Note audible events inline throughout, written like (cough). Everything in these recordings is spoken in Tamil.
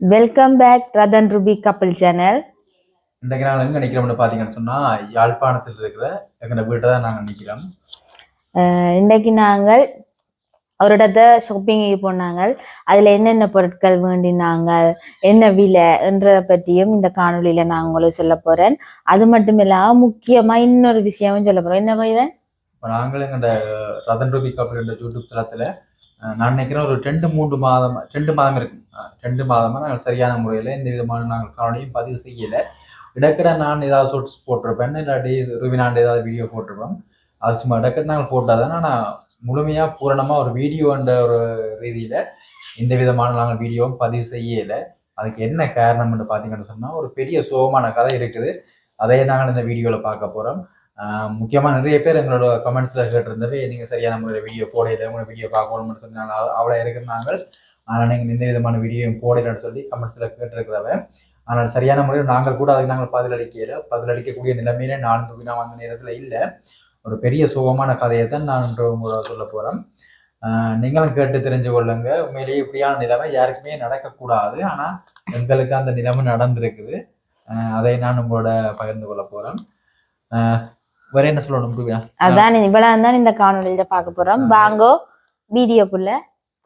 வெல்கம் பேக் ரதன் ருபி கப்பல் சேனல் இன்றைக்கு நாங்கள் எங்கே நிற்கிறோம்னு பார்த்தீங்கன்னு சொன்னால் யாழ்ப்பாணத்தில் இருக்கிற எங்கள் வீட்டை தான் நாங்கள் நிற்கிறோம் இன்றைக்கு நாங்கள் ஒரு இடத்த ஷாப்பிங்கு போனாங்க. அதில் என்னென்ன பொருட்கள் வேண்டினாங்க என்ன விலை என்றதை பற்றியும் இந்த காணொளியில் நான் உங்களுக்கு சொல்ல போகிறேன் அது மட்டும் இல்லாமல் முக்கியமாக இன்னொரு விஷயமும் சொல்ல போகிறேன் என்ன பையன்? இப்போ நாங்கள் எங்கள்ட ரதன் ரூபி கப்பல் யூடியூப் தளத்தில் நான் நினைக்கிறேன் ஒரு ரெண்டு மூன்று மாதம் ரெண்டு மாதம் இருக்கும். ரெண்டு மாதமாக நாங்கள் சரியான முறையில் இந்த விதமான நாங்கள் காணொலியும் பதிவு செய்யலை. இடக்கிட நான் ஏதாவது ஷார்ட்ஸ் போட்டிருப்பேன் இல்லாட்டி ரூபினாண்டு ஏதாவது வீடியோ போட்டிருப்பேன் அது சும்மா இடக்கிட்ட நாங்கள் போட்டால் தான் நான் முழுமையாக பூரணமாக ஒரு வீடியோன்ற ஒரு ரீதியில் எந்த விதமான நாங்கள் வீடியோவும் பதிவு செய்யலை. அதுக்கு என்ன காரணம்னு பார்த்தீங்கன்னு சொன்னால் ஒரு பெரிய சோகமான கதை இருக்குது. அதையே நாங்கள் இந்த வீடியோவில் பார்க்க போகிறோம் முக்கியமாக நிறைய பேர் எங்களோட கமெண்ட்ஸில் கேட்டிருந்தவே நீங்கள் சரியான முறையில் வீடியோ போடையில உங்களை வீடியோ பார்க்கணும்னு சொன்னாங்க அவ்வளோ இருக்கிறாங்க. ஆனால் நீங்கள் எந்த விதமான வீடியோவும் போடலைன்னு சொல்லி கமெண்ட்ஸில் கேட்டிருக்கிறவ. ஆனால் சரியான முறையில் நாங்கள் கூட அதுக்கு நாங்கள் பதிலளிக்கல. பதிலளிக்கக்கூடிய நிலைமையில நான் நான் வந்த நேரத்தில் இல்லை. ஒரு பெரிய சுகமான கதையை தான் நான் இன்று உங்களோட சொல்ல போகிறேன் நீங்களும் கேட்டு தெரிஞ்சு கொள்ளுங்க. உண்மையிலேயே இப்படியான நிலைமை யாருக்குமே நடக்கக்கூடாது. ஆனால் எங்களுக்கு அந்த நிலைமை நடந்திருக்குது. அதை நான் உங்களோட பகிர்ந்து கொள்ள போகிறேன் வேற என்ன சொல்லணும் அதான் இவ்வளவு தான் இந்த காணொளியில பார்க்க போறோம். வாங்கோ வீடியோக்குள்ள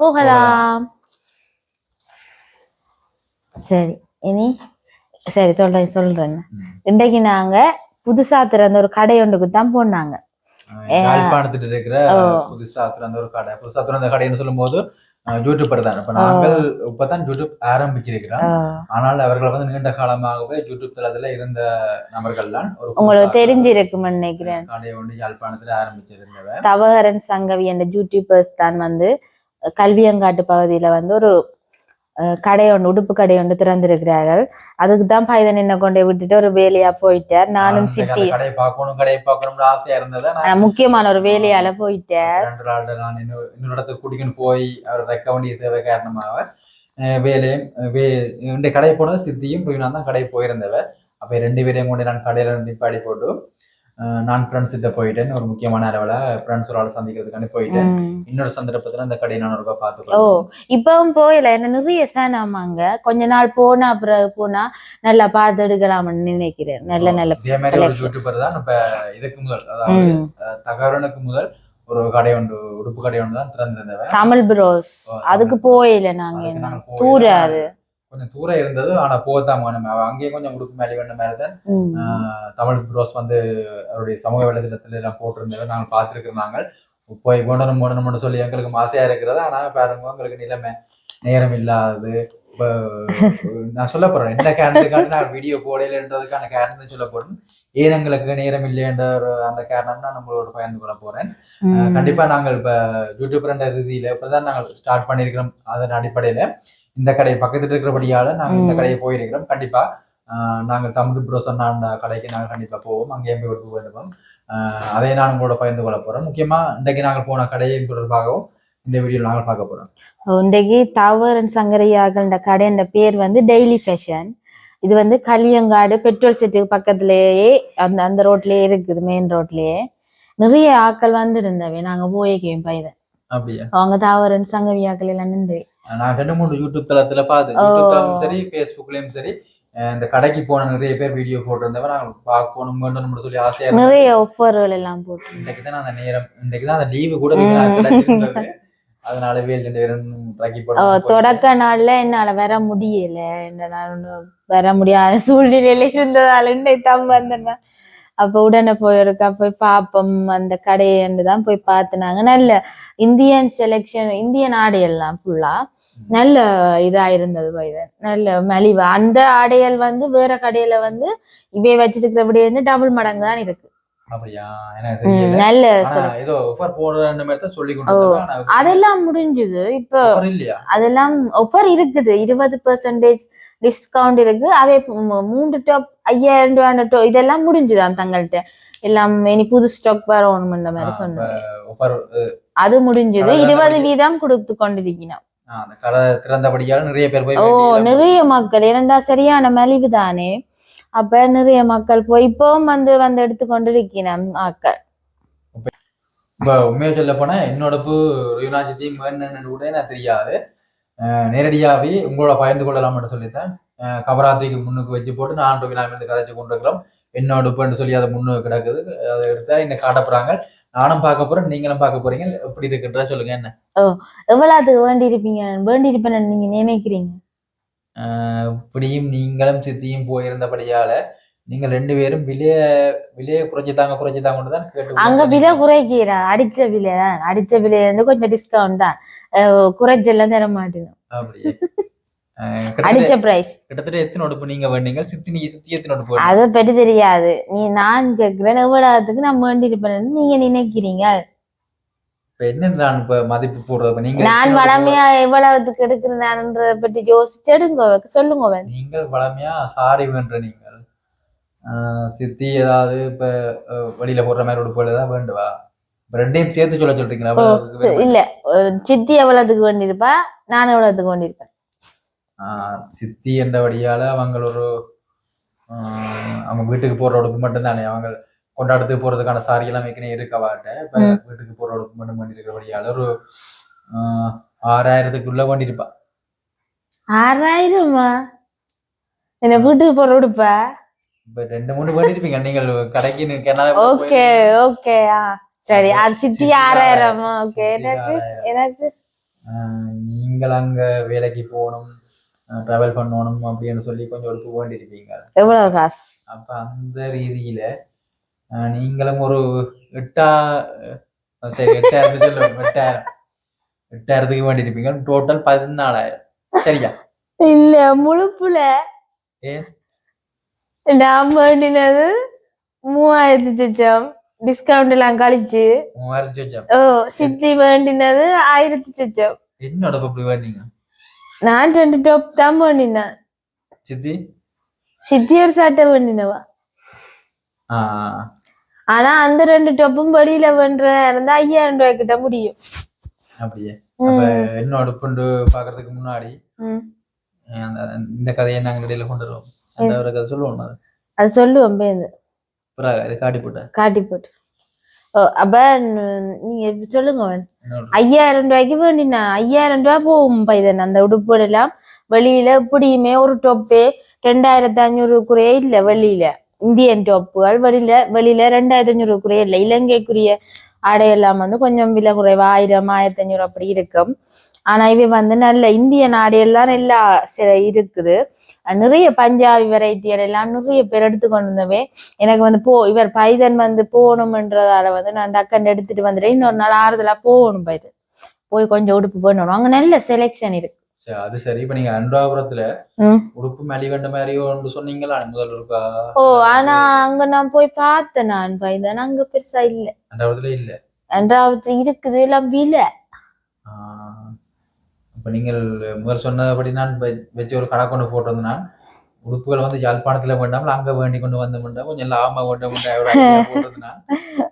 போகலாம். சரி இனி சரி சொல்றேன் சொல்றேன். இன்றைக்கு நாங்க புதுசா திறந்த ஒரு கடை ஒன்றுக்கு தான் போனாங்க யாழ்ப்பாணத்துல இருக்கிற. புதுசா திறந்த ஒரு கடை. புதுசா திறந்த கடைன்னு சொல்லும்போது ஆஹ் யூடியூபர் தான் இப்ப நாங்கள் இப்பதான் யூடியூப் ஆரம்பிச்சிருக்கிறோம். ஆனால் அவர்கள் வந்து நீண்ட காலமாகவே யூடியூப் தளத்துல இருந்த நபர்கள் தான் உங்களுக்கு புதுசா தெரிஞ்சிருக்கும்னு நினைக்கிறேன் ஒன்று யாழ்ப்பாணத்துல ஆரம்பிச்சிருந்தவர். தவகரன் சங்கவி என்ற யூடியூபர்ஸ் தான் வந்து கல்வியங்காட்டு பகுதியில வந்து ஒரு கடை ஒன்று உடுப்பு கடை ஒன்று திறந்திருக்கிறார்கள். அதுக்கு தான் பைதன் என்ன கொண்டு விட்டுட்டு ஒரு வேலையா போயிட்டார். நானும் சித்தி. முக்கியமான ஒரு வேலையால போயிட்டார் போய் அவர் வைக்க வேண்டிய தேவை காரணமாக வேலையும் வே இந்த கடையை போனது சித்தியும் போய் நான் தான் கடையை போயிருந்தவ அப்போ ரெண்டு பேரையும் கொண்டு நான் கடையில நிப்பாடி போட்டு நான் ஃப்ரெண்ட்ஸ் கிட்ட போயிட்டேன். ஒரு முக்கியமான அளவில் ஃப்ரெண்ட்ஸ் ஒரு ஆள் சந்திக்கிறதுக்காண்டி போயிட்டேன். இன்னொரு சந்தர்ப்பத்துல அந்த கடையை நான் ஓ பார்த்து இப்பவும் போயில என்ன நிறைய சேனாமாங்க கொஞ்ச நாள் போனா அப்புறம் போனா நல்லா பார்த்து எடுக்கலாம்னு நினைக்கிறேன். நல்ல நல்ல இதே மாதிரி ஒரு. யூடியூபர் தான் இப்ப இதுக்கு முதல் அதாவது தகவலுக்கு முதல் ஒரு கடை ஒன்று உடுப்பு கடை ஒன்று தான் திறந்திருந்தவ. தமிழ் ப்ரோஸ் அதுக்கு போயில நாங்க. தூராது கொஞ்சம் தூரம் இருந்தது ஆனா போகத்தான் வேணும். அவ அங்கேயே கொஞ்சம் உடுப்பு மேலே வேண்ட மாதிரி தான் தமிழ் ப்ரோஸ் வந்து அவருடைய சமூக வலைதளத்துல எல்லாம் போட்டிருந்ததை நாங்கள் பார்த்துருக்கிறோம் நாங்கள். போய் போடணும் போடணும்னு சொல்லி எங்களுக்கு ஆசையா இருக்கிறது. ஆனா பாருங்க எங்களுக்கு நிலைமை நேரம் இல்லாதது. இப்போ நான் சொல்ல போறேன் என்ன காரணத்துக்காக நான் வீடியோ போடலைன்றதுக்கான காரணத்தை சொல்ல போறேன். ஏன் எங்களுக்கு நேரம் இல்லைன்ற ஒரு அந்த காரணம் நான் நம்மளோட பகிர்ந்து கொள்ள போறேன். கண்டிப்பா நாங்கள் இப்ப யூடியூப்ன்ற ரீதியில இப்பதான் நாங்கள் ஸ்டார்ட் பண்ணியிருக்கிறோம் அதன் அடிப்படையில. இந்த கடை பக்கத்துல இருக்கிறபடியால நாங்கள் இந்த. கடையை போயிருக்கிறோம். கண்டிப்பா ஆஹ் நாங்கள் தமிழ் ப்ரோசன் அந்த கடைக்கு நாங்கள் கண்டிப்பா போவோம். அங்கேயும் போய் ஒரு வேண்டும் அதை நான் உங்களோட பகிர்ந்து கொள்ள போறோம் முக்கியமா இன்றைக்கு நாங்கள் போன கடையின் தொடர்பாகவும் இந்த வீடியோவில் நாங்கள் பார்க்க போறோம். இன்றைக்கு தவறன் சங்கரையார்கள் இந்த கடையின் பேர் வந்து டெய்லி ஃபேஷன் இது வந்து கல்வியங்காடு பெட்ரோல் செட்டுக்கு பக்கத்துலயே அந்த அந்த ரோட்லயே இருக்குது மெயின் ரோட்லயே நிறைய ஆட்கள் வந்து இருந்தவை நாங்க போயிருக்கோம் பையன் அப்படியா? அவங்க தாவரன் சங்கவியாக்கள் எல்லாம் நின்று நான் ரெண்டு மூணு யூடியூப் தளத்துல பார்த்து. யூடியூப் சரி ஃபேஸ்புக்லயும் சரி இந்த கடைக்கு போன நிறைய பேர் வீடியோ போட்டிருந்தவன் நாங்கள் பார்க்கணும் வேணும்னு சொல்லி ஆசையா. நிறைய ஆஃபர்கள் எல்லாம் போட்டு இன்னைக்கு தான் அந்த நேரம் இன்னைக்கு தான் அந்த லீவு கூட கிடைச்சிருந்தது. அதனால வேல் ரெண்டு பேரும் தொடக்க நாள்ல என்னால வர முடியல. ஒண்ணும் வர முடியாத சூழ்நிலையில இருந்ததால இன்னைக்கு தான் வந்தேன் அப்ப உடனே போயிருக்கா. போய் பார்ப்போம் அந்த கடையன்னு தான் போய் பார்த்துனாங்க நல்ல இந்தியன் செலெக்ஷன் இந்தியன் ஆடை எல்லாம் ஃபுல்லா நல்ல இதா இருந்தது வைதன் நல்ல மலிவா. அந்த ஆடைகள் வந்து வேற கடையில வந்து இவை வச்சிருக்கிறபடி வந்து டபுள் மடங்கு தான் இருக்கு. நல்ல அதெல்லாம் முடிஞ்சுது. இப்ப அதெல்லாம் ஆஃபர் இருக்குது. இருபது பெர்சன்டேஜ் டிஸ்கவுண்ட் இருக்கு. அவை மூன்று டாப் ஐயாயிரம் ரூபாய் இதெல்லாம் முடிஞ்சுதான் தங்கள்கிட்ட எல்லாம் இனி புது ஸ்டாக் வரணும்ன்ற மாதிரி ஆ, சொன்னேன். ஆஃபர் அது முடிஞ்சது. இருபது வீதம் கொடுத்து திறந்தபடியால நிறைய பேர் போய் ஓ நிறைய மக்கள் இரண்டா சரியான மலிவு தானே. அப்ப நிறைய மக்கள் போய் இப்பவும் வந்து வந்து எடுத்து கொண்டிருக்கணும் ஆக்கள் இப்ப உண்மையா சொல்ல போனா என்னோட பூ யுனாஜித்தையும் கூட எனக்கு தெரியாது. அஹ், நேரடியாவே உங்களோட பகிர்ந்து சொல்லித்தான் அஹ், கபராத்திரிக்கு முன்னுக்கு வச்சு போட்டு நான் ரூபாய் இருந்து கதைச்சு கொண்டிருக்கிறோம். என்னோட உப்புன்னு சொல்லி அதை முன்னுக்கு கிடக்குது. அதை எடுத்தா இன்னும் காட்ட போறாங்க நானும் பார்க்க போறேன் நீங்களும் பார்க்க போறீங்க. எப்படி இருக்குன்றத சொல்லுங்க என்ன? எவ்வளவுக்கு வேண்டி இருப்பீங்க வேண்டி இருப்பேன்னு நீங்க நினைக்கிறீங்க? இப்படியும் நீங்களும் சித்தியும் போயிருந்தபடியால நீங்க ரெண்டு பேரும் விலைய விலையை குறைச்சு தாங்க குறைச்சு தாங்கன்னு தான் கேட்டு அங்க விலை குறைக்கிறா. அடிச்ச விலை தான். அடிச்ச விலையில இருந்து கொஞ்சம் டிஸ்கவுண்ட் தான். குறைச்செல்லாம் தர மாட்டேன் அப்படியே. அடிச்ச பிரைஸ் கிட்டத்தட்ட எத்தனை உடுப்பு நீங்க வேண்டீங்க? சித்தி நீ சித்தி எத்தனை உடுப்பு அதை பற்றி தெரியாது. நீ நான் கேட்கிறேன் எவ்வளவுக்கு நான் வேண்டி இருப்பேன்னு நீங்க நினைக்கிறீங்க. என்ன நான் இப்ப மதிப்பு போடுறது? நீங்க நான் உடுப்பு வளமையா எவ்வளவுக்கு எடுக்கிறேன்றத பற்றி யோசிச்சு எடுங்க சொல்லுங்க. நீங்கள் வளமையா சாரி வேண்ட நீங்கள். சித்தி ஏதாவது இப்ப வெளியில போடுற மாதிரி உடுப்புகள் ஏதாவது வேண்டுவா? ரெண்டையும் சேர்த்து சொல்ல சொல்றீங்களா? இல்ல சித்தி எவ்வளவுக்கு வேண்டியிருப்பா? நான் எவ்வளவுக்கு வேண்டியிருப்பேன்? சித்தி என்றபடியால அவங்க ஒரு அவங்க வீட்டுக்கு போற உடுப்பு மட்டும்தானே அவங்க கொண்டாடத்துக்கு போறதுக்கான சாரி எல்லாம் ஏற்கனவே இருக்கவாட்ட இப்ப. வீட்டுக்கு போற உடுப்பு மட்டும் பண்ணி இருக்கிறபடியால ஒரு ஆறாயிரத்துக்குள்ள வேண்டியிருப்பா. ஆறாயிரமா? என்ன வீட்டுக்கு போற உடுப்பா இப்ப? ரெண்டு மூணு வேண்டியிருப்பீங்க நீங்கள் கடைக்கு கனடா ஓகே ஓகே ஆ. சரி அது சித்தி ஆறாயிரமா? ஓகே எனக்கு. எனக்கு. நீங்கள் அங்க வேலைக்கு போகணும். டிராவல் பண்ணணும் அப்படின்னு சொல்லி கொஞ்சம் உடுப்பு வேண்டியிருப்பீங்க. எவ்வளவு காசு? அப்ப அந்த ரீதியில நீங்களும் ஒரு எட்டா சரி எட்டாயிரத்து சொல்லுவோம் எட்டாயிரம். எட்டாயிரத்துக்கு வேண்டி இருப்பீங்க டோட்டல் பதினாலாயிரம். சரியா? இல்ல முழுப்புல? நான் வேண்டினது மூவாயிரத்தி சொச்சம். டிஸ்கவுண்ட் எல்லாம் கழிச்சு. மூவாயிரத்தி சொச்சம். ஓ சித்தி வேண்டினது ஆயிரத்தி சொச்சம். என்னோட அப்படி வேண்டீங்க நான் ரெண்டு டாப் தான் வேண்டினேன் சித்தி? சித்தி ஒரு சட்டை ஆஹ் ஆனா அந்த ரெண்டு டொப்பும் வெளியில வென்ற இருந்தா ஐயாயிரம் ரூபாய் கிட்ட முடியும். அப்படியே. அப்ப ம், என்னோட புண்டு பாக்குறதுக்கு முன்னாடி இந்த கதையை நாங்க இடையில கொண்டு வருவோம். அந்த ஒரு கதை சொல்லுவோம் அது அது. சொல்லுவோம் பேருந்து காட்டி போட்டேன் காட்டி போட்டு. ஓ அப்ப நீங்க சொல்லுங்க அவன். ஐயாயிரம் ரூபாய்க்கு வேண்டினா ஐயாயிரம் ரூபாய் போகும் பைதன் அந்த உடுப்பு எல்லாம் வெளியில எப்படியுமே ஒரு டொப்பே ரெண்டாயிரத்தி ஐநூறுக்குறையே குறையே இல்ல வெளியில. இந்தியன் டொப்புகள் வெளியில வெளியில ரெண்டாயிரத்தி ஐநூறுக்குறையே குறையே இல்லை. இலங்கைக்குரிய ஆடையெல்லாம் வந்து கொஞ்சம் விலை குறைவா? ஆயிரம் ஆயிரத்தி அஞ்சூறு அப்படி இருக்கும். ஆனா இவை வந்து நல்ல இந்தியன் ஆடையெல்லாம் எல்லா சில இருக்குது. நிறைய பஞ்சாபி வெரைட்டிகள் எல்லாம் நிறைய பேர் எடுத்துக்கொண்டு வந்தவே எனக்கு வந்து போ இவர் பைதன் வந்து போகணும்ன்றதால வந்து நான் டக்குன்னு எடுத்துட்டு வந்துட்டேன். இன்னொரு நாள் ஆறுதலா போகணும் பைதன். போய் கொஞ்சம் உடுப்பு பண்ணணும் அங்க நல்ல செலெக்ஷன் இருக்கு. சரி அது சரி. இப்ப நீங்க அனுராபுரத்துல ம். உடுப்பு மலிவண்ட மாதிரி ஒன்று சொன்னீங்களா? முதல் இருக்கா? ஓ ஆனா அங்க நான் போய் பார்த்தேன் நான் பைதன் அங்க பெருசா இல்ல. அனுராபுரத்துல இல்ல? ரெண்டாவது இருக்குது எல்லாம் விலை. அப்ப நீங்கள் முதல் சொன்னபடி நான் வச்சு ஒரு கணக்கு ஒன்று போட்டிருந்தேன் உடுப்புகள் வந்து யாழ்ப்பாணத்துல வேண்டாமல் அங்க வேண்டி கொண்டு வந்தோம்னா கொஞ்சம் லாபமா வேண்டாம் போட்டிருந்தேன்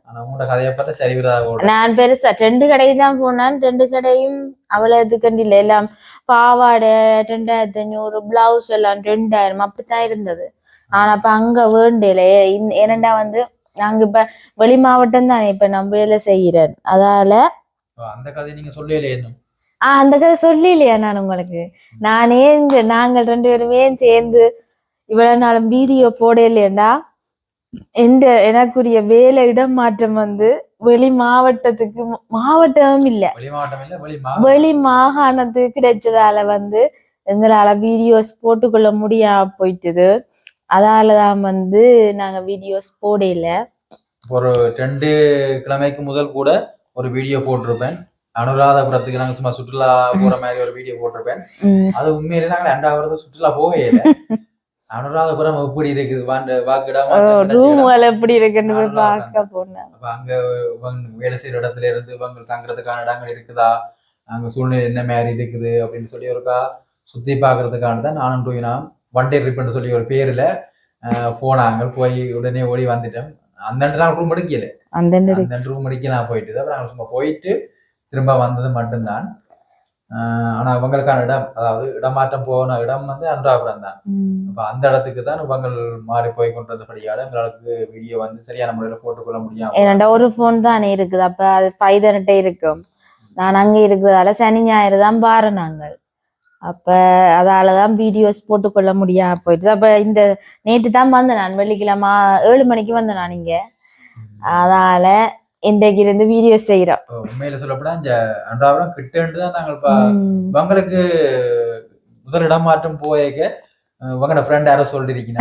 ஆனா உங்களோட கதையை பார்த்தா சரி ஓட நான் பெருசா ரெண்டு கடைக்கு தான் போனேன். ரெண்டு கடையும் அவ்வளவுக்கு இல்ல எல்லாம் பாவாடை ரெண்டாயிரத்தி அஞ்சூறு பிளவுஸ் எல்லாம் ரெண்டாயிரம் அப்படித்தான் இருந்தது. ஆனா இப்ப அங்க வேண்டல. ஏனண்டா வந்து நாங்க இப்ப வெளி மாவட்டம் தானே இப்ப வேலை செய்யறேன் அதால அந்த கதையை நீங்க சொல்லலையே இன்னும். ஆஹ் அந்த கதை சொல்லலையா நான் உங்களுக்கு? நானே நாங்கள் ரெண்டு பேருமே சேர்ந்து இவ்வளவு நாளும் வீடியோ போடலையேண்டா? எந்த எனக்குரிய வேலை இடம் மாற்றம் வந்து வெளி மாவட்டத்துக்கு மா- மாவட்டம் இல்ல வெளி மாகாணத்துக்கு கிடைச்சதால வந்து எங்களால வீடியோஸ் போட்டுக்கொள்ள முடியாம போயிட்டுது. அதாலதான் வந்து நாங்க வீடியோஸ் போடல. ஒரு ரெண்டு கிழமைக்கு முதல் கூட ஒரு வீடியோ போட்டிருப்பேன். அனுராதபுரத்துக்கு நாங்க சும்மா சுற்றுலா போற மாதிரி ஒரு வீடியோ போட்டிருப்பேன். அது உண்மையிலே நாங்க ரெண்டாவது சுற்றுலா போவே இல்லை. அனுராதபுரம் எப்படி இருக்குது? வாண்ட வாக்குடம் ரூம்கள் எப்படி இருக்குன்னு போய் பார்க்க போனேன். அங்க வேலை செய்யற இடத்துல இருந்து இவங்க தங்குறதுக்கான இடங்கள் இருக்குதா? அங்க சூழ்நிலை என்ன மாதிரி இருக்குது அப்படின்னு சொல்லி ஒருக்கா சுத்தி பாக்குறதுக்கான தான் நானும் டூயினா ஒன் டே ட்ரிப்னு சொல்லி ஒரு பேர்ல போனாங்க. போய் உடனே ஓடி வந்துட்டேன். அந்த ரூம் எடுக்கல. அந்த ரூம் அடிக்க நான் போயிட்டு. அப்புறம் சும்மா போயிட்டு திரும்ப வந்தது மட்டும்தான். ஆனா இவங்களுக்கான இடம் அதாவது இடமாற்றம் போன இடம் வந்து அனுராபுரம் தான் அப்ப அந்த இடத்துக்கு தான் இவங்க மாறி போய் கொண்டதுபடியால எங்களுக்கு வீடியோ வந்து சரியான முறையில போட்டுக்கொள்ள முடியாம ஏன்னாண்டா ஒரு ஃபோன் தானே இருக்குது. அப்ப அது பைதன்கிட்ட இருக்கும். நான் அங்க இருக்கிறதால சனி ஞாயிறு தான் பாரு நாங்கள். அப்ப அதாலதான் வீடியோஸ் போட்டுக்கொள்ள முடியாம போயிட்டு அப்ப இந்த நேற்று தான் வந்தேன் நான். வெள்ளிக்கிழமை ஏழு மணிக்கு வந்தேன் நான் இங்க. அதால இன்றைக்கு இருந்து வீடியோஸ் செய்யறோம் உண்மையில சொல்லப்போனா இந்த அன்றாவரம் கிட்டேண்டு தான் நாங்கள் பா- உம். இவங்களுக்கு முதல் இடமாற்றம் போயக்க உங்களோட ஃப்ரெண்ட் யாரோ சொல்லிருக்கீங்க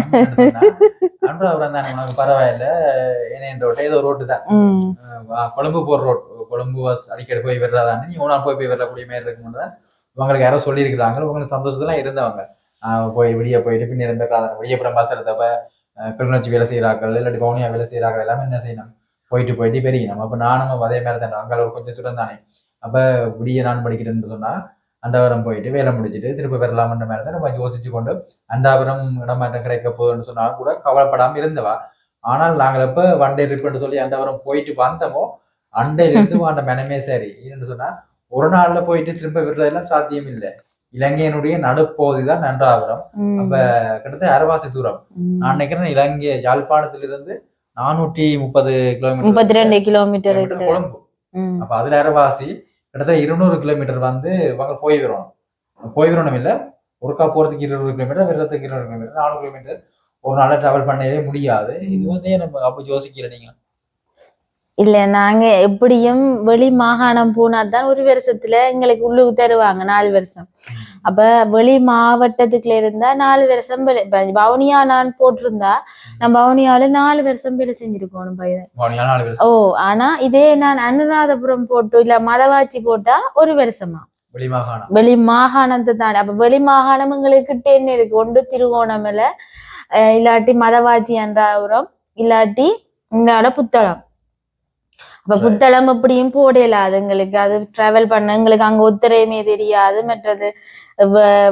அன்றாவரம் தான் உனக்கு பரவாயில்ல ஏன்னா இந்த ரோட்டு ஏதோ ரோட்டு தான். கொழும்பு போற ரோட். கொழும்பு பஸ் அடிக்கடி போய் வர்றதானே நீ நாள் போய் போய் வரக்கூடிய மாதிரி இருக்கும்னு தான் இவங்களுக்கு யாரோ சொல்லியிருக்கிறாங்க. உங்களுக்கு சந்தோஷத்துல இருந்தவங்க. போய் விடிய போயிட்டு பின்ன இருந்திருக்காங்க விடியப்புறம் பஸ் எடுத்தப்ப கிளிநொச்சி வேலை செய்கிறார்கள் இல்லாட்டி பவுனியா வேலை செய்கிறார்கள் எல்லாமே என்ன செய்யணும்? போயிட்டு போயிட்டு பெரியணும் அப்ப நானும் அதே மாதிரி தான். அங்கே கொஞ்சம் தூரம் தானே. அப்ப விடிய நான் படிக்கிறேன்னு சொன்னா அண்டாவரம் போயிட்டு வேலை முடிச்சிட்டு திருப்பி வரலாம்ன்ற மாதிரி தான் நம்ம யோசிச்சு கொண்டு அண்டாவரம் இடமாற்றம் கிடைக்க போகுதுன்னு சொன்னா கூட கவலைப்படாம இருந்தவா. ஆனால் நாங்கள் எப்ப ஒன் டே ட்ரிப்னு சொல்லி அண்டாவரம் போயிட்டு வந்தோமோ அண்டையில இருந்து அந்த மனமே சரி. ஏன்னு சொன்னா ஒரு நாள்ல போயிட்டு திரும்ப விடுறதெல்லாம் சாத்தியம் இல்லை இலங்கையினுடைய நடுப்பகுதி தான் நன்றாவரம் உம். அப்ப கிட்டத்தட்ட அரைவாசி தூரம். நான் நினைக்கிறேன் இலங்கை யாழ்ப்பாணத்திலிருந்து நானூற்றி முப்பது கிலோமீட்டர் முப்பத்தி ரெண்டு கிலோமீட்டர் கொழும்பு. அப்ப அதுல அரைவாசி கிட்டத்தட்ட இருநூறு கிலோமீட்டர் வந்து இவங்க போய் வரணும் போய் வரணும் இல்ல ஒருக்கா போறதுக்கு இருநூறு கிலோமீட்டர் வர்றதுக்கு இருநூறு கிலோமீட்டர் நானூறு கிலோமீட்டர் ஒரு நாள்ல டிராவல் பண்ணவே முடியாது. இது வந்து நம்ம அப்ப யோசிக்கல நீங்க. இல்ல நாங்க எப்படியும் வெளி மாகாணம் போனா தான் ஒரு வருஷத்துல எங்களுக்கு உள்ளுக்கு தருவாங்க நாலு வருஷம். அப்ப வெளி மாவட்டத்துக்குள்ள இருந்தா நாலு வருஷம் வேலை இப்ப வவுனியா நான் போட்டிருந்தா நான் வவுனியால நாலு வருஷம் வேலை செஞ்சிருக்கணும் பையன். ஓ ஆனா இதே நான் அனுராதபுரம் போட்டு இல்ல மதவாச்சி போட்டா ஒரு வருஷமா. வெளி மாகாணத்தை தாண்டி அப்ப வெளி மாகாணம் எங்களுக்கு என்ன இருக்கு. ஒன்று திருவோணமலை இல்லாட்டி மதவாச்சி என்றாபுரம் இல்லாட்டி இங்கால புத்தளம். அப்ப. புத்தளம் எப்படியும் போடலாது எங்களுக்கு அது டிராவல் பண்ண எங்களுக்கு அங்க ஒத்துரையுமே தெரியாது. மற்றது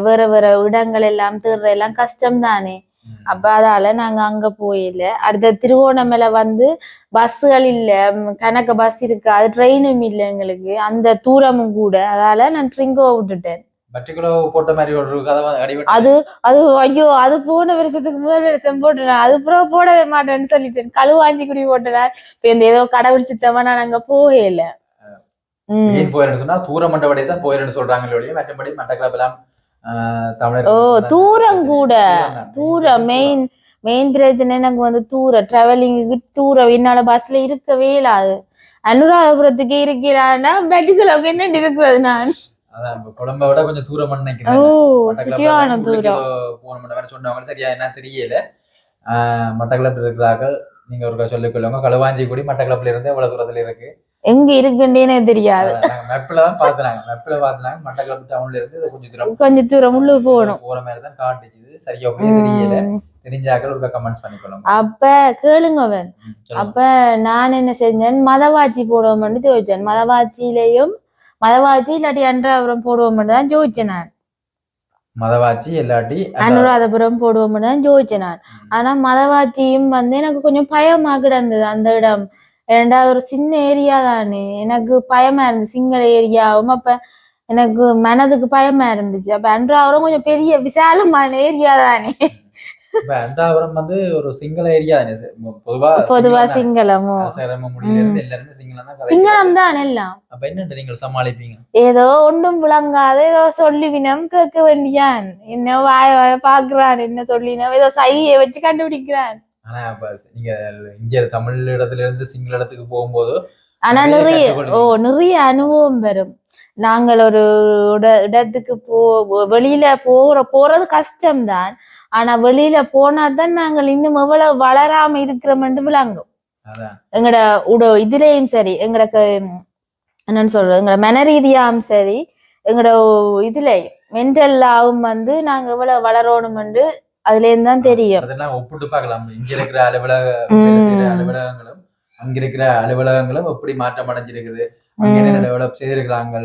வேற வேற இடங்கள் எல்லாம் தேர்ற எல்லாம் கஷ்டம் தானே. அப்ப அதால நாங்க அங்க போயில. அடுத்த திருவோணமலை வந்து பஸ்ஸுகள் இல்ல. கணக்கு பஸ் இருக்கு. அது ட்ரெயினும் இல்ல எங்களுக்கு. அந்த தூரமும் கூட. அதால நான் ட்ரிங்கோ விட்டுட்டேன். அது அது ஐயோ அது போன வருஷத்துக்கு முதல் வருஷம் போட்டுனேன் அது அப்புறம் போடவே மாட்டேன்னு சொல்லிட்டேன். கழுவாஞ்சி குடி போட்டுனேன் இப்ப இந்த ஏதோ கடவுள் சித்தமா நான் அங்க போகல ஏன் சொன்னா மண்டபடி தான் சொல்றாங்க மற்றபடி எல்லாம் தமிழர் ஓ தூரம் கூட. தூரம் மெயின் மெயின் பிரச்சனை எனக்கு வந்து தூரம்? டிராவலிங்க்கு தூரம். என்னால பஸ்ல இருக்கவே இல்லாது அனுராதபுரத்துக்கு இருக்கலான்னா பெட்டுக்குள்ள என்ன இருக்கிறது நான்? கொழும்பை விட கொஞ்சம் தூரம் நினைக்கிறேன். போன மண்டபம் சொன்னவங்க சரியா என்ன தெரியல. மட்டக்களப்பில் இருக்கிறார்கள். நீங்க ஒரு சொல்லிக் கொள்ளுங்க. களுவாஞ்சி கூடி மட்டக்களப்பில் இருந்து எவ்வளவு தூரத்துல இருக்கு? எங்க இருக்குன்னே தெரியாது. மெப்பில் தான் மெப்பில் பார்த்துனாங்க. மட்டக்களப்பு டவுன்ல இருந்து இது கொஞ்சம் தூரம். கொஞ்சம் தூரம் உள்ள போகணும். போற மாதிரி தான் காட்டுச்சுது சரியா தெரியல. தெரிஞ்சாக்கள் ஒரு கமெண்ட்ஸ் பண்ணிக்கொள்ளுங்க அப்ப கேளுங்க அவன். அப்ப நான் என்ன செஞ்சேன்? மதவாச்சி போடுவோம்னு ஜோதிச்சேன் மதவாச்சியிலையும் மதவாச்சி இல்லாட்டி அன்றாபுரம் போடுவோம்னு தான் ஜோதிச்சேன் நான். மதவாச்சி இல்லாட்டி அனுராதபுரம் போடுவோம்னு தான் ஜோதிச்சேன் நான். ஆனா மதவாச்சியும் வந்து எனக்கு கொஞ்சம் பயமா கிடந்தது அந்த இடம். ரெண்டாவது ஒரு சின்ன ஏரியா தானே. எனக்கு பயமா இருந்துச்சு சிங்கள ஏரியாவும் அப்ப எனக்கு மனதுக்கு பயமா இருந்துச்சு. அப்ப அன்றாவரம் கொஞ்சம் பெரிய விசாலமான ஏரியா தானே. அந்தாபுரம் வந்து ஒரு சிங்கள ஏரியா பொதுவா பொதுவா. சிங்களமும் எல்லாருமே சிங்களம் தான் சிங்களம். தான் எல்லாம். அப்ப என்ன நீங்கள் சமாளிப்பீங்க? ஏதோ ஒன்றும் விளங்காத ஏதோ சொல்லிவினம் கேட்க வேண்டியான். என்ன வாய வாய பாக்குறான் என்ன சொல்லினோம் ஏதோ சையை வச்சு கண்டுபிடிக்கிறான். ஆனா நீங்க இங்க தமிழ் இடத்துல இருந்து சிங்கள இடத்துக்கு போகும்போது ஆனா நிறைய. ஓ நிறைய அனுபவம் வரும் நாங்கள் ஒரு இட- இடத்துக்கு போ வெளியில போற போறது கஷ்டம்தான். ஆனா வெளியில போனா தான் நாங்கள் இன்னும் எவ்வளவு வளராம இருக்கிறோம்னு விளங்கும். அதான். எங்கட உட இதுலயும் சரி எங்கட என்னன்னு சொல்றது எங்கட மன ரீதியாவும் சரி எங்கட இதுல மென்டல்லாவும் வந்து நாங்க எவ்வளவு வளரணும்னு அதுல இருந்து தான் தெரியும். ஒப்பிட்டு பார்க்கலாம். இங்க இருக்கிற அலுவலக. அலுவலகங்களும் அங்க இருக்கிற அலுவலகங்களும் எப்படி மாற்றம் அடைஞ்சிருக்குது? அங்க என்ன டெவலப் செய்திருக்கிறாங்க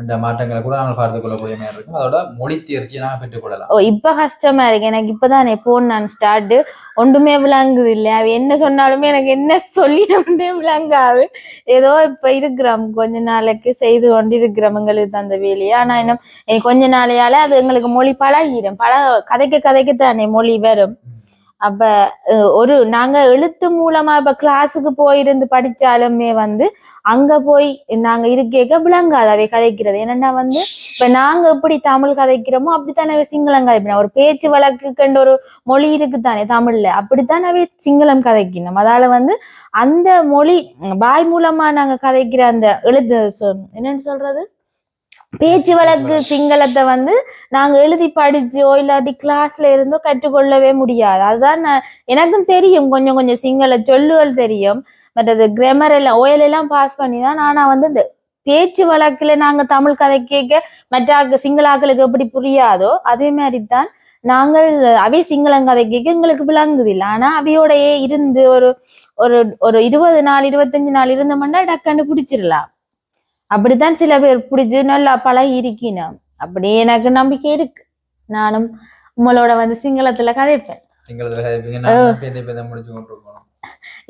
என்ற மாற்றங்களை கூட நாங்கள் பார்த்து கொள்ளக்கூடிய மாதிரி இருக்கும். அதோட மொழி தேர்ச்சியை நாங்கள் பெற்றுக்கொள்ளலாம் ஓ இப்ப கஷ்டமா இருக்கு. எனக்கு இப்பதானே போன் நான் ஸ்டார்ட் ஒன்றுமே விளங்குது இல்ல அவ என்ன சொன்னாலுமே எனக்கு என்ன சொல்லினே விளங்காது. ஏதோ இப்ப இருக்கிறோம். கொஞ்ச நாளைக்கு செய்து கொண்டு இருக்கிறோம் எங்களுக்கு அந்த வேலையை. ஆனா இன்னும் இனி கொஞ்ச நாளையால அது எங்களுக்கு மொழி பழகிடும் பழ கதைக்க கதைக்கத்தானே மொழி வரும். அப்ப ஒரு நாங்க எழுத்து மூலமா இப்ப கிளாஸுக்கு போயிருந்து படிச்சாலுமே வந்து அங்க போய் நாங்க இருக்கேக்க விளங்காது அவை கதைக்கிறது. என்னன்னா வந்து இப்ப நாங்க எப்படி தமிழ் கதைக்கிறோமோ அப்படித்தானே சிங்களம் கதைக்கணும் ஒரு பேச்சு வழக்குன்ற ஒரு மொழி இருக்குதானே தமிழ்ல. அப்படித்தான் அவை சிங்களம் கதைக்கணும். அதால வந்து அந்த மொழி வாய் மூலமா நாங்க கதைக்கிற அந்த எழுத்து என்னன்னு சொல்றது? பேச்சு வழக்கு சிங்களத்தை வந்து நாங்க எழுதி படிச்சோ இல்லாட்டி கிளாஸ்ல இருந்தோ கற்றுக்கொள்ளவே முடியாது. அதுதான் நான் எனக்கும் தெரியும். கொஞ்சம் கொஞ்சம் சிங்கள சொல்லுகள் தெரியும். பட் அது கிராமர் எல்லாம் ஓயல் எல்லாம் பாஸ் பண்ணி தான் ஆனா வந்து இந்த பேச்சு வழக்குல நாங்க தமிழ் கதை கேட்க மற்ற ஆக்க- சிங்கள ஆக்களுக்கு எப்படி புரியாதோ அதே மாதிரி தான் நாங்கள் அவை சிங்களம் கதை கேட்க எங்களுக்கு விளங்குது இல்லை. ஆனா அவையோடயே இருந்து ஒரு ஒரு ஒரு இருபது நாள் இருபத்தஞ்சு நாள் இருந்தோம்னா டக்குன்னு பிடிச்சிடலாம் அப்படித்தான் சில பேர் பிடிச்சு நல்லா பழகி இருக்கணும் அப்படி எனக்கு நம்பிக்கை இருக்கு. நானும் உங்களோட வந்து சிங்களத்துல கதைப்பேன்.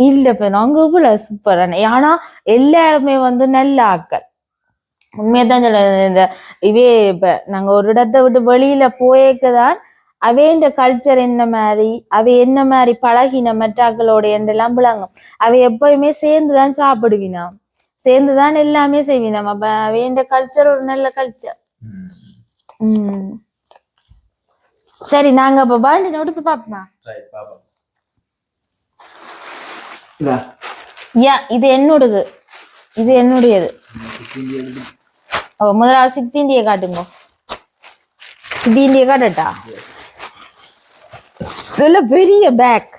இல்ல இப்ப நாங்க இவ்வளவு சூப்பரான ஆனா எல்லாருமே வந்து நல்ல ஆக்கள் உண்மையதான் சொல்றேன். இந்த இவே இப்ப நாங்க ஒரு இடத்தை விட்டு வெளியில போயேக்கதான் அவே இந்த கல்ச்சர் என்ன மாதிரி அவை என்ன மாதிரி பழகின மற்றாக்களோட என்றெல்லாம் விளங்கும். அவை எப்பயுமே சேர்ந்துதான் சாப்பிடுவினாம். சேர்ந்துதான் எல்லாமே அப்ப அவை இந்த கல்ச்சர் ஒரு நல்ல கல்ச்சர் உம் சரி நாங்க அப்ப பாண்டி நோட்டு பாப்போமா யா இது என்னோடது. இது என்னுடையது. ஓ முதலாவது சித்தி இந்திய காட்டுங்க. சித்தி இந்திய காட்டட்டா? நல்ல பெரிய பேக்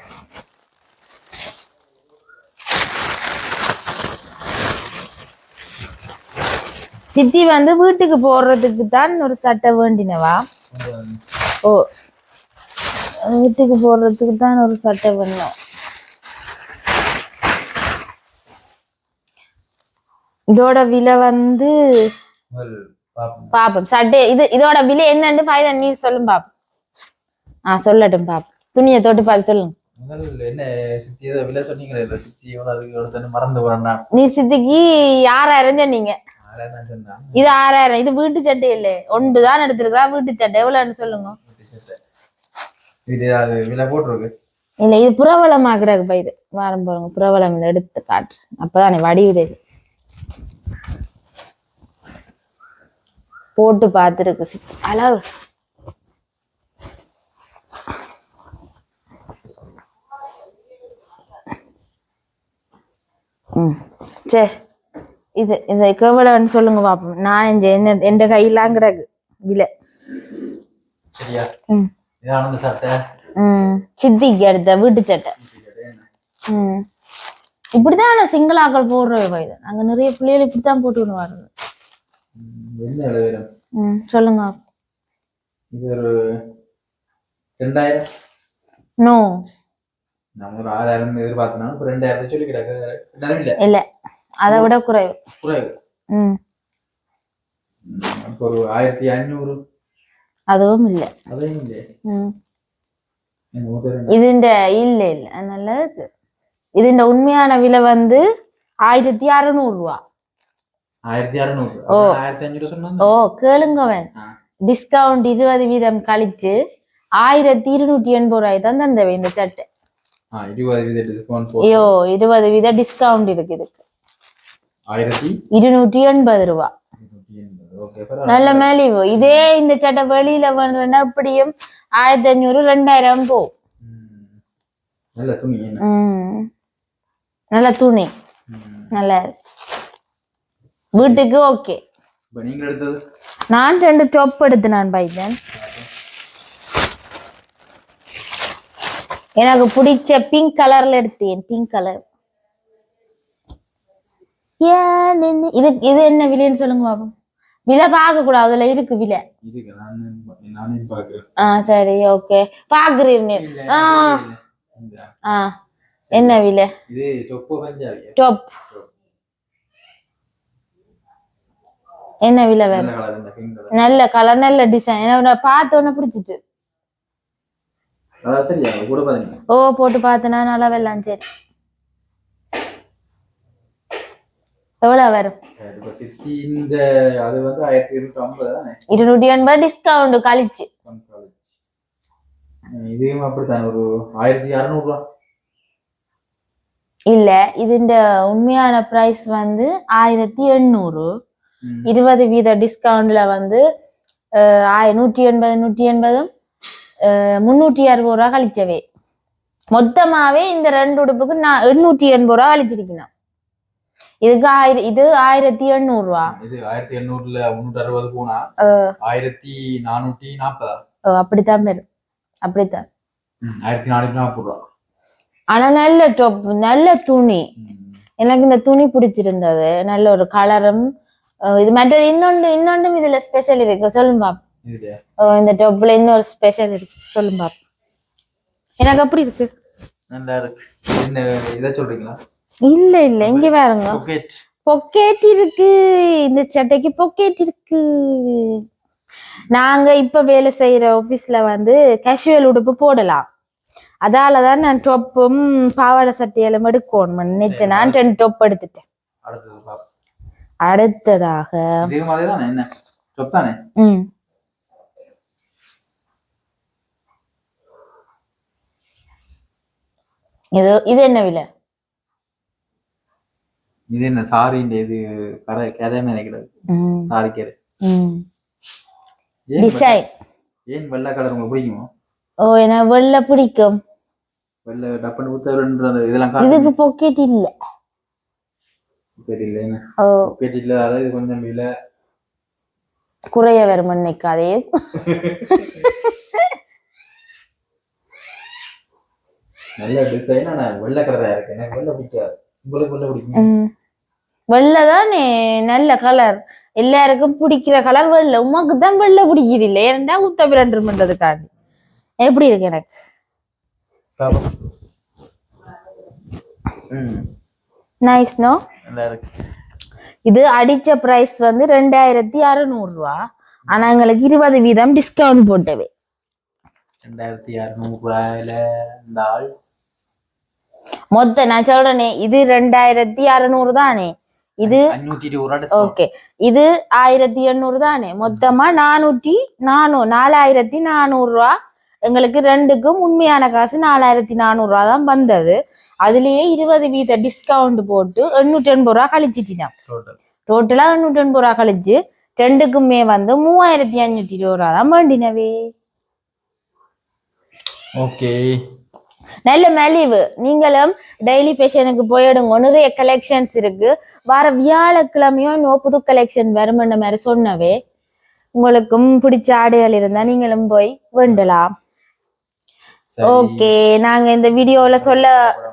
சித்தி வந்து வீட்டுக்கு போடுறதுக்கு தான் ஒரு சட்டை வேண்டினவா? ஓ வீட்டுக்கு போடுறதுக்கு தான் ஒரு சட்டை வேணும். இதோட விலை வந்து பாப்பம். பாப்போம் சட்டை இது இதோட விலை என்னன்னு பாய்தா நீ சொல்லும் பாப்போம். ஆ சொல்லட்டும் பாப்போம். துணியை தொட்டு பார்த்து சொல்லுங்க. நீ சித்திக்கு ஆறாயிரம் சொன்னீங்க நீங்க? இது ஆறாயிரம். இது வீட்டு சட்டை இல்லை. ஒன்று தான் எடுத்திருக்கா வீட்டு சட்டை. எவ்வளோன்னு சொல்லுங்க. இது அது விலை போட்டிருக்கு. இல்ல இது புறவலமாக்குறாங்க பயிர் வாரம் போறோங்க. புறவலம் எடுத்து காட்டு. அப்பதான் வடிவுது போட்டு பார்த்துருக்கு. அளவு. ம். சரி இது இது எவ்வளோன்னு சொல்லுங்க பாப்போம். நான் இந்த என்ன எந்த கையெல்லாம் கிடக்கு விலை இது சித்திக்கு எடுத்த வீட்டு சட்டை. ம். இப்படிதான் நான் சிங்கிள் ஆக்கள் போடுறோம் வயது நாங்க நிறைய பிள்ளைகள் இப்படித்தான் ம், வரும்? ம் சொல்லுங்க இது ஒரு ரெண்டாயிரம். நோ. நான் ஒரு ஆறாயிரம் எதிர்பார்த்தனா இப்போ ரெண்டாயிரத்தை சொல்லி கிடக்கு ரெண்டாயிரம் இல்ல. இல்ல. அதை விட குறைவு. குறைவு. ம். ஒரு ஆயிரத்தி ஐநூறு. அதுவும் இல்ல. அதையும் இல்லையே? ம். எங்க மூத்த ரெண்டு இதுண்ட இல்ல இல்ல. இருக்கு இதுண்ட உண்மையான விலை வந்து ஆயிரத்தி அறுநூறு ரூபா. ஆயிரத்தி அறுநூறு. ஓ. ஆயிரத்தி அஞ்சூறு ஓ கேளுங்கவன். டிஸ்கவுண்ட் இருபது வீதம் கழிச்சு ஆயிரத்தி இருநூற்றி எண்பது ரூபாய் தான் தந்தவை இந்த சட்டை. ஆ இருபது வீத டிஸ்கவுண்ட் போ ஐயோ இருபது வீத டிஸ்கவுண்ட் இருக்கு இதுக்கு. ஆயிரத்தி இருநூற்றி எண்பது ரூபா. இருநூற்றி எண்பது. ஓகே நல்ல மேலிவு. இதே இந்த சட்டை வெளியில வேணும்னா எப்படியும் ஆயிரத்தி அஞ்சூறு ரெண்டாயிரம் போ நல்ல துணி நல்ல துணி. நல்ல வீட்டுக்கு ஓகே. இப்ப நீங்க எடுத்தது? நான் ரெண்டு டாப் எடுத்து நான் பைத்தேன் எனக்கு பிடிச்ச பிங்க் கலர்ல எடுத்தேன். பிங்க் கலர் இது இது என்ன விலைன்னு சொல்லுங்க பாப்போம். விலை பார்க்க கூடாது அதுல இருக்கு விலை. ஆ சரி ஓகே. பாக்குறீங்க ஆ. ஆ என்ன விலை? டாப் என்ன விலை வேணும்? நல்ல கலர் நல்ல டிசைன் என்ன பார்த்த உடனே பிடிச்சிட்டு. ஓ போட்டு பார்த்தனா? நல்லா வெல்லாம் சரி. எவ்வளவு வரும்? இந்த அது வந்து ஆயிரத்தி ஐம்பது தானே? இருநூற்றி எண்பது டிஸ்கவுண்ட் கழிச்சு இதுவும் அப்படித்தான் ஒரு ஆயிரத்தி அறுநூறுவா. இல்ல இதுண்ட உண்மையான பிரைஸ் வந்து ஆயிரத்தி எண்ணூறு. இருபது வீத டிஸ்கவுண்ட்ல வந்து நூற்றி எண்பது நூற்றி எண்பதும் முன்னூற்றி அறுபது ரூபா கழிச்சவே. மொத்தமாவே இந்த ரெண்டு உடுப்புக்கு நான் எண்ணூற்றி எண்பது ரூபா கழிச்சிருக்கணும். இதுக்கு ஆயிரம் இது ஆயிரத்தி எண்ணூறு ரூபா. இது ஆயிரத்தி எண்ணூறுல முன்னூற்றி அறுபது போனா ஆயிரத்தி நானூற்றி நாற்பதா? அப்படித்தான் பெரும் அப்படித்தான். ஆயிரத்தி நானூற்றி நாற்பது ரூபா. ஆனா நல்ல டாப் நல்ல துணி. எனக்கு இந்த துணி பிடிச்சிருந்தது. நல்ல ஒரு கலரும் இது மற்றது இன்னொன்று இன்னொன்றும் இதுல ஸ்பெஷல் இருக்கு. சொல்லும் பாப். இந்த டாப்ல இன்னொரு ஸ்பெஷல் இருக்கு. சொல்லும் பாப். எனக்கு அப்படி இருக்கு. நல்லா இருக்கு. என்ன இதை சொல்றீங்களா? இல்ல இல்ல இங்க பாருங்க. பாக்கெட் இருக்கு. இந்த சட்டைக்கு பொக்கெட் இருக்கு. நாங்க இப்ப வேலை செய்யற ஆபீஸ்ல வந்து கேஷுவல் உடுப்பு போடலாம். அதாலதான் நான் டொப்பும் பாவாடை சட்டையிலும் எடுக்கணும். நினைச்சு நான் ரெண்டு டொப் எடுத்துட்டேன். அடுத்ததாக. ம். இது இது என்ன விலை? இது என்ன சாரின்ற இது கரை கதை நினைக்கிறது. ம். சாரி கரை ம். ஏன் வெள்ளை- டிசைன் ஏன் வெள்ளை கலர் உங்களுக்கு பிடிக்குமோ? ஓ எனக்கு வெள்ளை பிடிக்கும். வெள்ளை டப்புன்னு ஊத்தவருன்ற அந்த இதெல்லாம் இதுக்கு பொக்கெட் இல்ல. தெரியல என்ன? ஓ. பாக்கெட் இல்ல அதாவது இது கொஞ்சம் விலை குறைய வரும் நினைக்காதே நல்ல டிசைன் ஆனா வெள்ளை கலரா இருக்கு. எனக்கு வெள்ளை பிடிக்காது. உங்களுக்கு வெள்ளை பிடிக்கும். வெள்ளை தானே நல்ல கலர் எல்லாருக்கும் பிடிக்கிற கலர் வெள்ளை. உமாக்கு தான் வெள்ளை பிடிக்குது இல்லை ஏன்டா உத்த பிரண்டு பண்றதுக்காண்டி? எப்படி இருக்கு எனக்கு? நைஸ் நோ இது அடிச்ச பிரைஸ் வந்து ரெண்டாயிரத்தி அறுநூறு ரூபா ஆனா எங்களுக்கு இருபது வீதம் டிஸ்கவுண்ட் போட்டவே ரெண்டாயிரத்தி அறுநூறு ரூபாயில இந்த ஆள். மொத்த நான் சொல்றேனே இது ரெண்டாயிரத்தி அறுநூறு தானே? இது. ஓகே இது ஆயிரத்தி எண்ணூறு தானே? மொத்தமா நானூற்றி நானூ நாலாயிரத்தி நானூறு ரூபா. எங்களுக்கு ரெண்டுக்கும் உண்மையான காசு நாலாயிரத்தி நானூறு ரூபா தான் வந்தது. அதுலயே இருபது வீத டிஸ்கவுண்ட் போட்டு எண்ணூற்றி எண்பது ரூபா கழிச்சிட்டினான். டோட்டலா எண்ணூற்றி எண்பது ரூபா கழிச்சு ரெண்டுக்குமே வந்து மூவாயிரத்தி அஞ்சூற்றி இருபது ரூபா தான் வேண்டினவே. ஓகே நல்ல மலிவு. நீங்களும் டெய்லி ஃபேஷனுக்கு போயிடுங்க. நிறைய கலெக்ஷன்ஸ் இருக்கு. வார வியாழக்கிழமையும் இன்னும் புது கலெக்ஷன் வருமென்ற மாதிரி சொன்னவே. உங்களுக்கும் பிடிச்ச ஆடைகள் இருந்தா நீங்களும் போய் வேண்டலாம். ஓகே நாங்க இந்த வீடியோல சொல்ல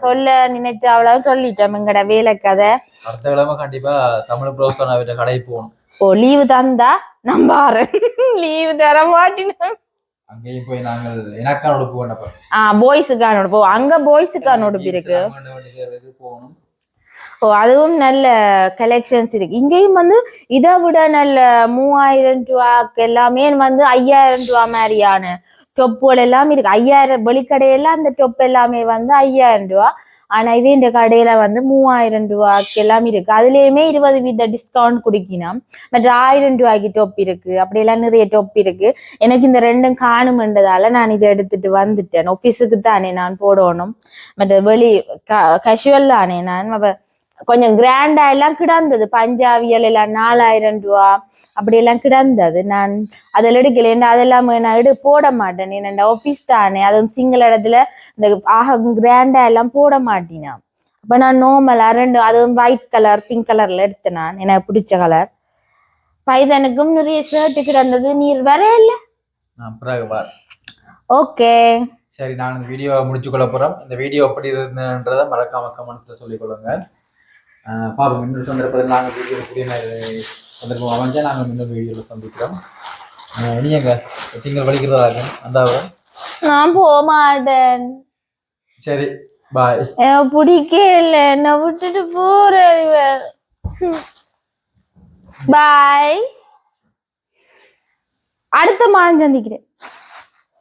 சொல்ல நினைச்ச அவ்வளவு சொல்லிட்டோம். எங்கட வேலை கதை அடுத்த கிழமை கண்டிப்பா தமிழ் ப்ரௌசர் அவர்கிட்ட கடைக்கு போகணும். ஓ லீவு தந்தா நம்பாறேன் லீவு (laughs) தர மாட்டினேன் அங்கேயும் போய் நாங்கள் எனக்கான உடுப்பு வேண்டப்ப ஆ பாய்ஸுக்கான உடுப்பு அங்க பாய்ஸுக்கான உடுப்பு இருக்கு போகணும். ஓ அதுவும் நல்ல கலெக்ஷன்ஸ் இருக்கு. இங்கேயும் வந்து இதை விட நல்ல மூவாயிரம் ரூபாக்கு எல்லாமே வந்து ஐயாயிரம் ரூபா மாதிரியான டொப்புகள் எல்லாம் இருக்கு. ஐயாயிரம் வெளிக்கடையில அந்த டொப் எல்லாமே வந்து ஐயாயிரம் ரூபா. ஆனா இதே இந்த கடையில வந்து மூவாயிரம் ரூபாய்க்கு எல்லாம் இருக்கு. அதுலயுமே இருபது வீத டிஸ்கவுண்ட் குடிக்கணும் மற்ற ஆயிரம் ரூபாய்க்கு டொப் இருக்கு. அப்படியெல்லாம் நிறைய டொப் இருக்கு. எனக்கு இந்த ரெண்டும் காணுமென்றதால நான் இதை எடுத்துட்டு வந்துட்டேன். ஆஃபீஸுக்கு தானே நான் போடணும். மற்ற வெளி கஷுவல் தானே நான். கொஞ்சம் கிராண்டா எல்லாம் கிடந்தது. பஞ்சாபியல் எல்லாம் நாலாயிரம் ரூபா அப்படி எல்லாம் கிடந்தது. நான் அதில் எடுக்கல. அதெல்லாம் நான் எடு போட மாட்டேன். என்னோட ஆஃபீஸ் தானே. அதுவும் சிங்கிள் இடத்துல இந்த ஆக கிராண்டா எல்லாம் போட மாட்டேனா அப்ப நான் நார்மலா ரெண்டு அதுவும் ஒயிட் கலர் பிங்க் கலர்ல எடுத்தேன் நான். எனக்கு பிடிச்ச கலர் பைதனுக்கும் நிறைய ஷர்ட் கிடந்தது. நீர் வர இல்ல? ஓகே சரி நான் இந்த வீடியோவை முடிச்சு கொள்ள போறோம். இந்த வீடியோ எப்படி இருந்ததுன்றதை மறக்காம கமெண்ட்ல சொல்லிக் கொள்ளுங்க ஆஹ் பாப்போம் இன்னொரு சந்தர்ப்பத்தில் நாங்கள் மாதிரி சந்தர்ப்பம் அமைஞ்சா நாங்கள் இன்னொரு வீடியோவில் சந்திக்கிறோம். இனி எங்க? திங்கள் வலிக்கிறதா அந்த நான் போக மாட்டேன் சரி பாய் எனக்கு பிடிக்கல. என்ன விட்டுட்டு போறேன் பாய் அடுத்த மாதம் சந்திக்கிறேன்.